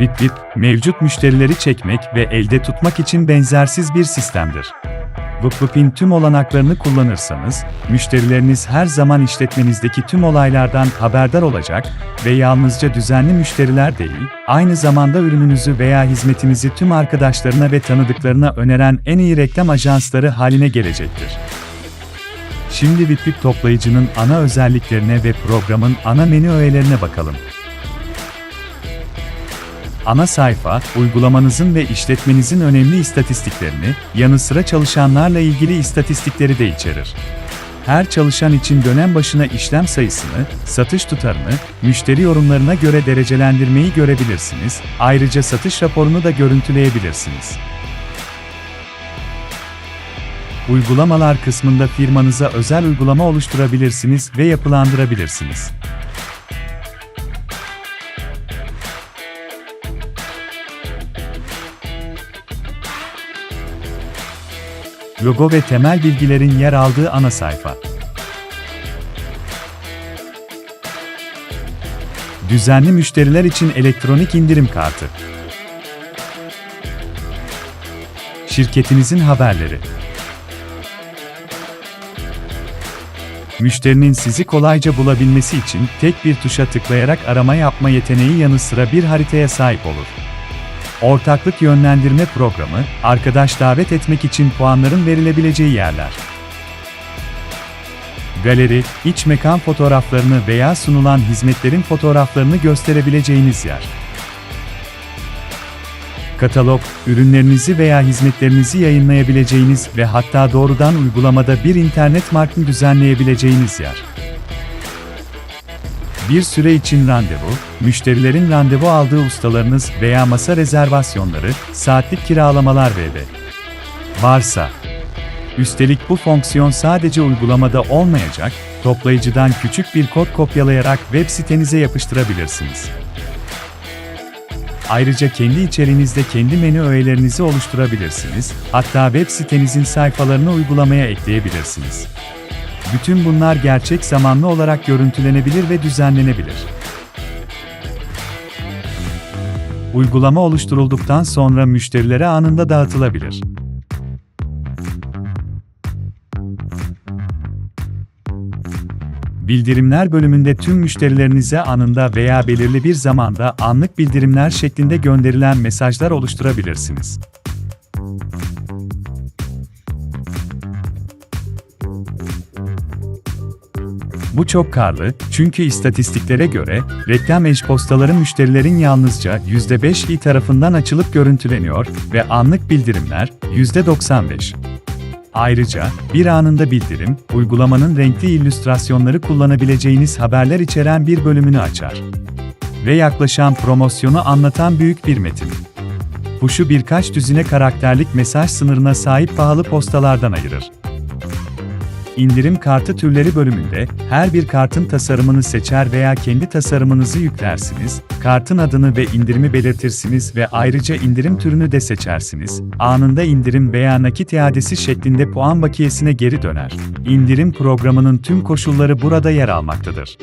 Bip, mevcut müşterileri çekmek ve elde tutmak için benzersiz bir sistemdir. VıpVıp'in tüm olanaklarını kullanırsanız, müşterileriniz her zaman işletmenizdeki tüm olaylardan haberdar olacak ve yalnızca düzenli müşteriler değil, aynı zamanda ürününüzü veya hizmetinizi tüm arkadaşlarına ve tanıdıklarına öneren en iyi reklam ajansları haline gelecektir. Şimdi VipVip toplayıcının ana özelliklerine ve programın ana menü öğelerine bakalım. Ana sayfa, uygulamanızın ve işletmenizin önemli istatistiklerini, yanı sıra çalışanlarla ilgili istatistikleri de içerir. Her çalışan için dönem başına işlem sayısını, satış tutarını, müşteri yorumlarına göre derecelendirmeyi görebilirsiniz. Ayrıca satış raporunu da görüntüleyebilirsiniz. Uygulamalar kısmında firmanıza özel uygulama oluşturabilirsiniz ve yapılandırabilirsiniz. Logo ve temel bilgilerin yer aldığı ana sayfa. Düzenli müşteriler için elektronik indirim kartı. Şirketinizin haberleri. Müşterinin sizi kolayca bulabilmesi için tek bir tuşa tıklayarak arama yapma yeteneği yanı sıra bir haritaya sahip olur. Ortaklık yönlendirme programı, arkadaş davet etmek için puanların verilebileceği yerler. Galeri, iç mekan fotoğraflarını veya sunulan hizmetlerin fotoğraflarını gösterebileceğiniz yer. Katalog, ürünlerinizi veya hizmetlerinizi yayınlayabileceğiniz ve hatta doğrudan uygulamada bir internet markını düzenleyebileceğiniz yer. Bir süre için randevu, müşterilerin randevu aldığı ustalarınız veya masa rezervasyonları, saatlik kiralamalar vb. Varsa. Üstelik bu fonksiyon sadece uygulamada olmayacak, toplayıcıdan küçük bir kod kopyalayarak web sitenize yapıştırabilirsiniz. Ayrıca kendi içeriğinizde kendi menü öğelerinizi oluşturabilirsiniz, hatta web sitenizin sayfalarını uygulamaya ekleyebilirsiniz. Bütün bunlar gerçek zamanlı olarak görüntülenebilir ve düzenlenebilir. Uygulama oluşturulduktan sonra müşterilere anında dağıtılabilir. Bildirimler bölümünde tüm müşterilerinize anında veya belirli bir zamanda anlık bildirimler şeklinde gönderilen mesajlar oluşturabilirsiniz. Bu çok karlı, çünkü istatistiklere göre, reklam e-postaları müşterilerin yalnızca %5 tarafından açılıp görüntüleniyor ve anlık bildirimler %95. Ayrıca, bir anında bildirim, uygulamanın renkli illüstrasyonları kullanabileceğiniz haberler içeren bir bölümünü açar. Ve yaklaşan promosyonu anlatan büyük bir metin. Puşu birkaç düzine karakterlik mesaj sınırına sahip pahalı postalardan ayırır. İndirim kartı türleri bölümünde her bir kartın tasarımını seçer veya kendi tasarımınızı yüklersiniz, kartın adını ve indirimi belirtirsiniz ve ayrıca indirim türünü de seçersiniz. Anında indirim veya nakit iadesi şeklinde puan bakiyesine geri döner. İndirim programının tüm koşulları burada yer almaktadır.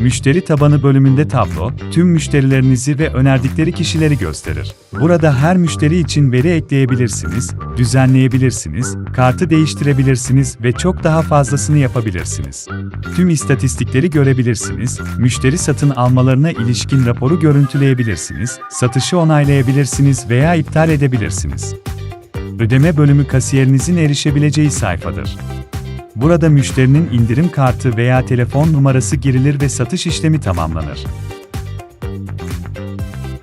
Müşteri tabanı bölümünde tablo, tüm müşterilerinizi ve önerdikleri kişileri gösterir. Burada her müşteri için veri ekleyebilirsiniz, düzenleyebilirsiniz, kartı değiştirebilirsiniz ve çok daha fazlasını yapabilirsiniz. Tüm istatistikleri görebilirsiniz, müşteri satın almalarına ilişkin raporu görüntüleyebilirsiniz, satışı onaylayabilirsiniz veya iptal edebilirsiniz. Ödeme bölümü kasiyerinizin erişebileceği sayfadır. Burada müşterinin indirim kartı veya telefon numarası girilir ve satış işlemi tamamlanır.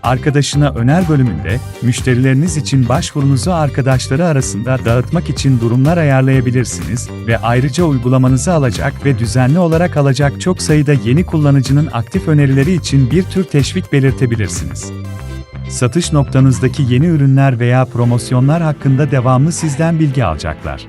Arkadaşına öner bölümünde, müşterileriniz için başvurunuzu arkadaşları arasında dağıtmak için durumlar ayarlayabilirsiniz ve ayrıca uygulamanızı alacak ve düzenli olarak alacak çok sayıda yeni kullanıcının aktif önerileri için bir tür teşvik belirtebilirsiniz. Satış noktanızdaki yeni ürünler veya promosyonlar hakkında devamlı sizden bilgi alacaklar.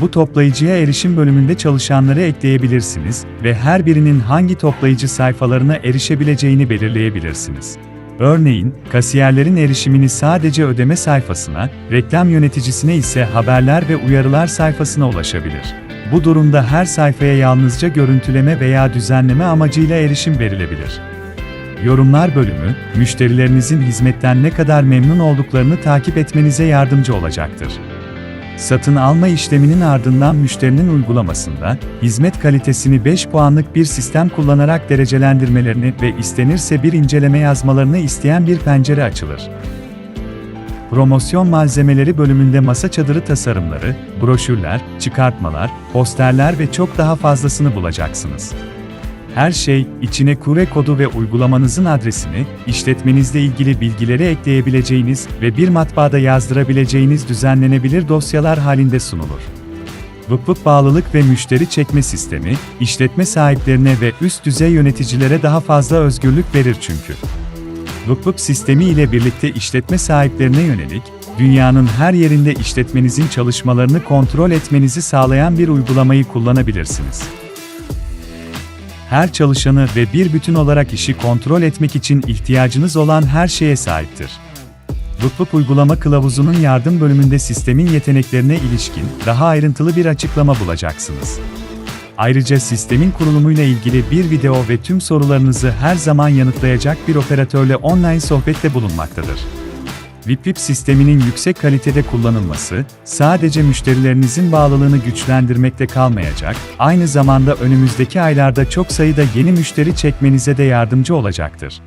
Bu toplayıcıya erişim bölümünde çalışanları ekleyebilirsiniz ve her birinin hangi toplayıcı sayfalarına erişebileceğini belirleyebilirsiniz. Örneğin, kasiyerlerin erişimini sadece ödeme sayfasına, reklam yöneticisine ise haberler ve uyarılar sayfasına ulaşabilir. Bu durumda her sayfaya yalnızca görüntüleme veya düzenleme amacıyla erişim verilebilir. Yorumlar bölümü, müşterilerinizin hizmetten ne kadar memnun olduklarını takip etmenize yardımcı olacaktır. Satın alma işleminin ardından müşterinin uygulamasında, hizmet kalitesini 5 puanlık bir sistem kullanarak derecelendirmelerini ve istenirse bir inceleme yazmalarını isteyen bir pencere açılır. Promosyon malzemeleri bölümünde masa çadırı tasarımları, broşürler, çıkartmalar, posterler ve çok daha fazlasını bulacaksınız. Her şey, içine kure kodu ve uygulamanızın adresini, işletmenizle ilgili bilgileri ekleyebileceğiniz ve bir matbaada yazdırabileceğiniz düzenlenebilir dosyalar halinde sunulur. Vıpvıp bağlılık ve müşteri çekme sistemi, işletme sahiplerine ve üst düzey yöneticilere daha fazla özgürlük verir çünkü. Vıpvıp sistemi ile birlikte işletme sahiplerine yönelik, dünyanın her yerinde işletmenizin çalışmalarını kontrol etmenizi sağlayan bir uygulamayı kullanabilirsiniz. Her çalışanı ve bir bütün olarak işi kontrol etmek için ihtiyacınız olan her şeye sahiptir. Vıpvıp uygulama kılavuzunun yardım bölümünde sistemin yeteneklerine ilişkin daha ayrıntılı bir açıklama bulacaksınız. Ayrıca sistemin kurulumuyla ilgili bir video ve tüm sorularınızı her zaman yanıtlayacak bir operatörle online sohbette bulunmaktadır. VipVip sisteminin yüksek kalitede kullanılması, sadece müşterilerinizin bağlılığını güçlendirmekte kalmayacak, aynı zamanda önümüzdeki aylarda çok sayıda yeni müşteri çekmenize de yardımcı olacaktır.